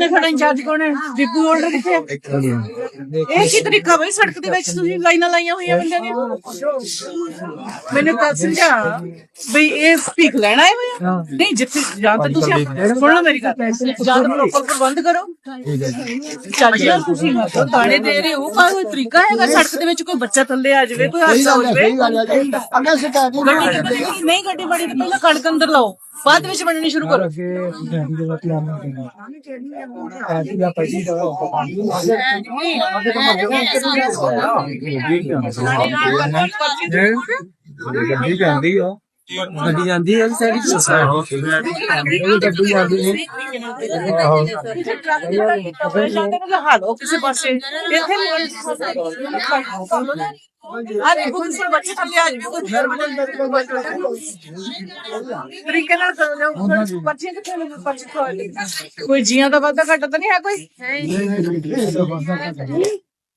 ਕੌਣ ਹੈ ਤੁਹਾਡਾ ਇੰਚਾਰਜ ਕੌਣ ਹੈ? ਡਿਪੂ ਹੋਲਡਰ ਕਿੱਥੇ ਹੈ? ਇਹ ਕੀ ਤਰੀਕਾ ਬਈ ਸੜਕ ਦੇ ਵਿੱਚ ਤੁਸੀਂ ਲਾਈਨਾਂ ਲਾਈਆਂ ਹੋਈਆਂ ਬੰਦਿਆਂ ਦੀਆਂ? ਮੈਨੂੰ ਤਾਂ ਸਮਝਾ ਬਈ ਇਹ ਭੀਖ ਲੈਣਾ ਹੈ ਨਹੀਂ ਜਿੱਥੇ ਜਾਂ ਤਾਂ ਤੁਸੀਂ ਆਪ- ਸੁਣ ਲਓ ਮੇਰੀ ਗੱਲ। ਜਾਂ ਤਾਂ ਪ੍ਰੋਪਰ ਪ੍ਰਬੰਧ ਕਰੋ। ਚੱਲ ਜੀ ਤੁਸੀਂ ਦਾਣੇ ਦੇ ਰਹੇ ਹੋ ਪਰ ਕੋਈ ਤਰੀਕਾ ਹੈਗਾ ਸੜਕ ਦੇ ਵਿੱਚ ਕੋਈ ਬੱਚਾ ਥੱਲੇ ਆ ਜਾਵੇ ਕੋਈ ਹਾਦਸਾ ਹੋ ਜਾਵੇ? ਅੱਗੇ ਸ਼ਿਕਾਇਤ ਨਹੀਂ ਗੱਡੀ ਗੱਡੀ- ਨਹੀਂ ਗੱਡੀ ਬੜੀ ਤੇ ਪਹਿਲਾਂ ਕਣਕ ਅੰਦਰ ਲਾਓ। ਬਾਅਦ ਵਿੱਚ ਬਣਨੀ ਸ਼ੁਰੂ ਕਰੋ। ਗੱਡੀ ਜਾਂਦੀ ਆ ਗੱਡੀ ਜਾਂਦੀ ਗੱਡੀ ਜਾਂਦੀ ਹੈ ਹਾਲੋ ਕਿਸੇ ਪਾਸੇ ਇੱਥੇ ਆ ਦੇਖੋ ਕਿਸੇ ਬੱਚੇ ਥੱਲੇ ਆ ਜਾਵੇ ਤਰੀਕੇ ਨਾਲ ਕਰੋ ਜਾਓ ਬੱਚੇ ਕਿੱਥੇ ਨੇ ਬੱਚੇ ਕੋਈ- ਕੋਈ ਜੀਆਂ ਦਾ ਵਾਧਾ ਘਾਟਾ ਤਾਂ ਨਹੀਂ ਹੈ ਕੋਈ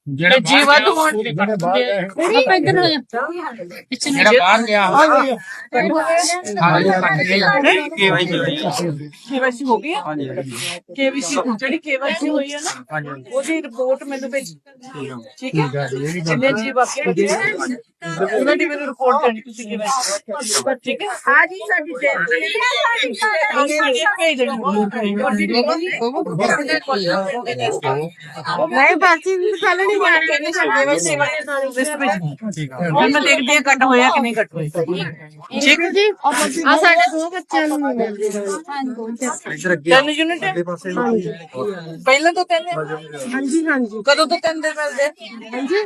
ਜਿਹੜੇ ਜੀ ਵਾਧੂ ਹੋਣ ਜਿਹੜਾ ਬਾਹਰ ਗਿਆ। ਕੇਵਾਈਸੀ ਹੋ। ਗਈ। ਕੇਵਾਈਸੀ ਜਿਹੜੀ ਕੇਵਾਈਸੀ ਹੋਈ ਹੈ ਨਾ ਉਹਦੀ ਰਿਪੋਰਟ ਮੈਨੂੰ ਭੇਜੀ। ਠੀਕ ਹੈ ਜਿੰਨੇ ਜੀ ਵਾਕਿਆ ਉਹਨਾਂ ਦੀ ਮੈਨੂੰ ਰਿਪੋਰਟ ਕਰਨੀ ਤੁਸੀਂ ਕੇਵਾਈਸੀ ਠੀਕ ਹੈ ਹਾਂ ਜੀ ਸਾਡੀ ਤੇ ਭੇਜ ਨਹੀਂ ਬਾਕੀ ਵੀ ਪਹਿਲਾਂ ਨਹੀਂ ਮੈਂ ਕਹਿੰਦੀ ਸੀ ਕੇਵਾਈਸੀ ਵਾਲੇ ਲਿਸਟ ਭੇਜ ਹੁਣ ਮੈਂ ਦੇਖਦੀ ਹਾਂ ਕੱਟ ਹੋਇਆ ਕਿ ਨਹੀਂ ਕੱਟ ਹੋਇਆ। ਠੀਕ ਹੈ। ਜੀ ਆ ਸਾਡੇ ਦੋ ਬੱਚਿਆਂ ਨੂੰ ਨਹੀਂ ਮਿਲਦੇ ਤਿੰਨ ਯੂਨਿਟ ਹੈ? ਪਹਿਲਾਂ ਤੋਂ ਤਿੰਨ ਹੈ? ਹਾਂਜੀ। ਹਾਂਜੀ ਕਦੋਂ ਤੋਂ ਤਿੰਨ ਦੇ ਮਿਲਦੇ? ਹਾਂਜੀ।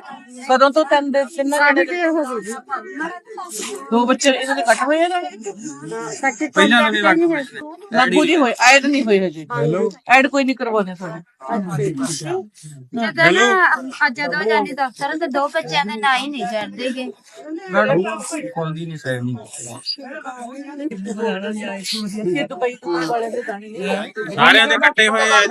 ਕਦੋਂ ਤੋਂ ਤਿੰਨ ਦੇ? ਤਿੰਨ ਸਾਡੇ ਤੇ ਹੋ ਗਈ ਦੋ ਬੱਚੇ ਇਹਨਾਂ ਦੇ ਕੱਟ ਹੋਏ ਨਾ? ਸਾਡੇ ਪਹਿਲਾਂ ਨਹੀਂ ਲੱਗਦੇ ਲਾਗੂ ਨਹੀਂ ਹੋਏ ਐਡ ਨਹੀਂ ਹੋਏ ਹਜੇ। ਐਡ ਕੋਈ ਨਹੀਂ ਕਰਵਾਉਣੇ ਤੁਹਾਡੇ। ਜਦੋਂ ਨਾ ਜਦੋਂ ਜਾਂਦੀ ਦਫ਼ਤਰ ਤੇ ਦੋ ਬੱਚਿਆਂ ਦੇ ਨਾਂ ਹੀ ਨਹੀਂ ਚੜਦੇਗੇ ਨਹੀਂ ਸਹਿਬ ਨਹੀਂ ਨਹੀਂ ਸਾਰਿਆਂ ਦੇ ਕੱਟੇ ਹੋਏ ਆ।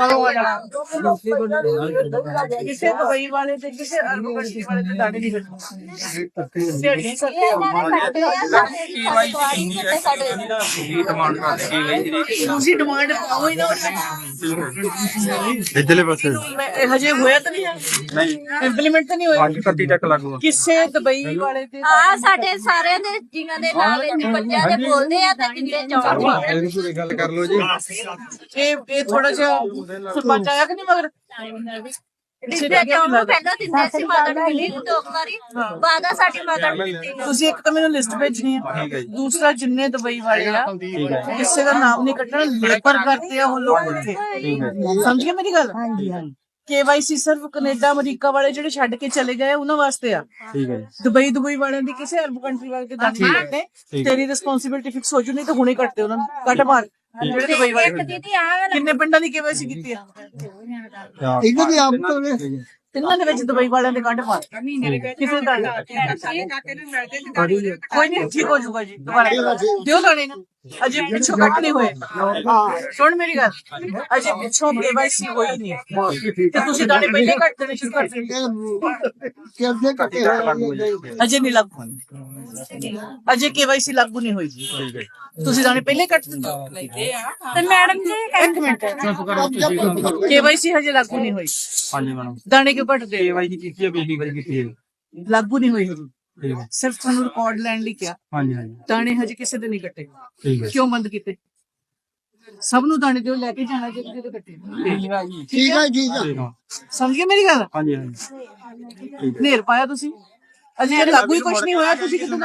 ਕਿਸੇ ਦੁਬਈ ਵਾਲੇ ਤੇ ਕਿਸੇ ਅਰਬ ਕੰਟਰੀ ਵਾਲੇ ਦਾਣੇ ਨਹੀਂ ਤੁਸੀਂ ਡਿਮਾਂਡ ਪਾਓ ਹੀ ਨਾ। ਇਧਰਲੇ ਪਾਸੇ। ਹਜੇ ਹੋਇਆ ਤਾਂ ਨਹੀਂ ਨਹੀਂ ਇੰਪਲੀਮੈਂਟ ਤਾਂ ਨਹੀਂ ਹੋਇਆ 5 ਤੱਕ ਲੱਗੂਗਾ ਕਿਸੇ ਦੁਬਈ ਵਾਲੇ ਦੇ ਆ ਸਾਡੇ ਸਾਰਿਆਂ ਦੇ ਜੀਆਂ ਦੇ ਨਾਂ ਵਿੱਚ ਬੱਚਿਆਂ ਦੇ ਬੋਲਦੇ ਆ ਤੇ ਜਿੰਦੇ ਚੌਂਕ ਗੱਲ ਕਰ ਲਓ ਜੀ। ਇਹ ਇਹ ਥੋੜਾ ਜਿਹਾ ਸਰਪੰਚ ਆਇਆ ਕਿ ਨਹੀਂ ਮਗਰ? ਪਹਿਲਾਂ ਦਿੰਦੇ ਸੀ ਮਿਲੀ ਦੋ ਕੁ ਵਾਰੀ। ਸਾਡੀ ਤੁਸੀਂ ਇੱਕ ਤਾਂ ਮੈਨੂੰ ਲਿਸਟ ਭੇਜਣੀ ਹੈ ਦੂਸਰਾ ਜਿੰਨੇ ਦੁਬਈ ਵਾਲੇ ਆ ਕਿਸੇ ਦਾ ਨਾਮ ਨਹੀਂ ਕੱਟਣਾ ਲੇਬਰ ਕਰਤੇ ਆ ਉਹ ਲੋਕ ਉੱਥੇ ਸਮਝ ਗਏ ਮੇਰੀ ਗੱਲ? ਹਾਂਜੀ ਹਾਂਜੀ। ਕੇਵਾਈਸੀ ਸਿਰਫ ਕੈਨੇਡਾ ਅਮਰੀਕਾ ਵਾਲੇ ਜਿਹੜੇ ਛੱਡ ਕੇ ਚਲੇ ਗਏ ਉਹਨਾਂ ਵਾਸਤੇ ਆ। ਠੀਕ ਹੈ ਦੁਬਈ ਦੁਬਈ ਵਾਲਿਆਂ ਦੀ ਕਿਸੇ ਅਰਬ ਕੰਟਰੀ ਵਾਲੇ ਤੇ ਨਹੀਂ ਕੱਟੇ ਤੇਰੀ ਰਿਸਪੌਂਸਿਬਿਲਟੀ ਫਿਕਸ ਹੋ ਜੂ ਨਹੀਂ ਤਾਂ ਹੁਣੇ ਕੱਟਦੇ ਉਹਨਾਂ ਨੂੰ। ਕੱਟ ਮਾਰ। ਜਿਹੜੇ ਦੁਬਈ ਵਾਲੇ ਦੀਦੀ ਆ ਕਿੰਨੇ ਪਿੰਡਾਂ ਦੀ ਕੇਵਾਈਸੀ ਕੀਤੀ ਆ? ਇਹਨਾਂ ਦੀ ਆਪ ਤੋਂ ਤਿੰਨਾਂ ਦੇ ਵਿੱਚ ਦੁਬਈ ਵਾਲਿਆਂ ਦੇ ਕੱਟ ਮਾਰ। ਕਿਸੇ ਦਾ ਕੋਈ ਨਹੀਂ ਠੀਕ ਹੋ ਜਾਊਗਾ ਜੀ। ਦੁਬਾਰਾ। ਦਿਓ ਦਾਣੇ ਨਾ। ਅਜੇ ਪਿੱਛੋਂ ਕੱਟ ਨਹੀਂ ਹੋਏ। ਸੁਣ ਮੇਰੀ ਗੱਲ। ਅਜੇ ਪਿੱਛੋਂ ਕੇਵਾਈਸੀ ਹੋਈ ਨਹੀਂ ਤੇ ਤੁਸੀਂ ਦਾਣੇ ਪਹਿਲੇ ਕੱਟ ਦੇਣੇ ਸ਼ੁਰੂ ਕਰ ਦਿੱਤੇ ਕਿਹਦੇ ਕੱਟੇ ਅਜੇ ਨਹੀਂ ਲੱਗੂ ਅਜੇ ਕੇਵਾਈਸੀ ਲਾਗੂ ਨਹੀਂ ਹੋਈ ਤੁਸੀਂ ਦਾਣੇ ਪਹਿਲੇ ਕੱਟ ਦਿੰਦੇ ਤੇ ਮੈਡਮ ਜੀ ਇੱਕ ਮਿੰਟ। ਕੇਵਾਈਸੀ ਹਜੇ ਲਾਗੂ ਨਹੀਂ ਹੋਈ। ਹਾਂਜੀ ਮੈਡਮ। ਦਾਣੇ ਕਿਉਂ ਕੱਟਦੇ ਕੇਵਾਈਸੀ ਕੀਤੀ ਹੈ ਪਿਛਲੀ ਵਾਰੀ ਕੀਤੀ ਹੈ। ਲਾਗੂ ਨਹੀਂ ਹੋਈ। ਹਜੇ ਠੀਕ ਹੈ। ਸਿਰਫ ਤੁਹਾਨੂੰ ਰਿਕਾਰਡ ਲੈਣ ਲਈ ਕਿਹਾ। ਹਾਂਜੀ ਹਾਂਜੀ। ਦਾਣੇ ਹਜੇ ਕਿਸੇ ਦੇ ਨਹੀਂ ਕੱਟੇ। ਠੀਕ ਹੈ। ਕਿਉਂ ਬੰਦ ਕੀਤੇ? ਸਭ ਨੂੰ ਦਾਣੇ ਦਿਓ ਲੈ ਕੇ ਜਾਣਾ ਜੇ ਕਿਸੇ ਦੇ ਕੱਟੇ। ਠੀਕ ਹੈ। ਜੀ ਠੀਕ ਹੈ। ਸਮਝ ਗਏ ਮੇਰੀ ਗੱਲ? ਹਾਂਜੀ ਹਾਂਜੀ। ਨੇਰ ਪਾਇਆ ਤੁਸੀਂ? ਅਜੇ ਲਾਗੂ ਹੀ ਕੁਝ ਨਹੀਂ ਹੋਇਆ ਤੁਸੀਂ ਕਿਤੇ ਦਾਣੇ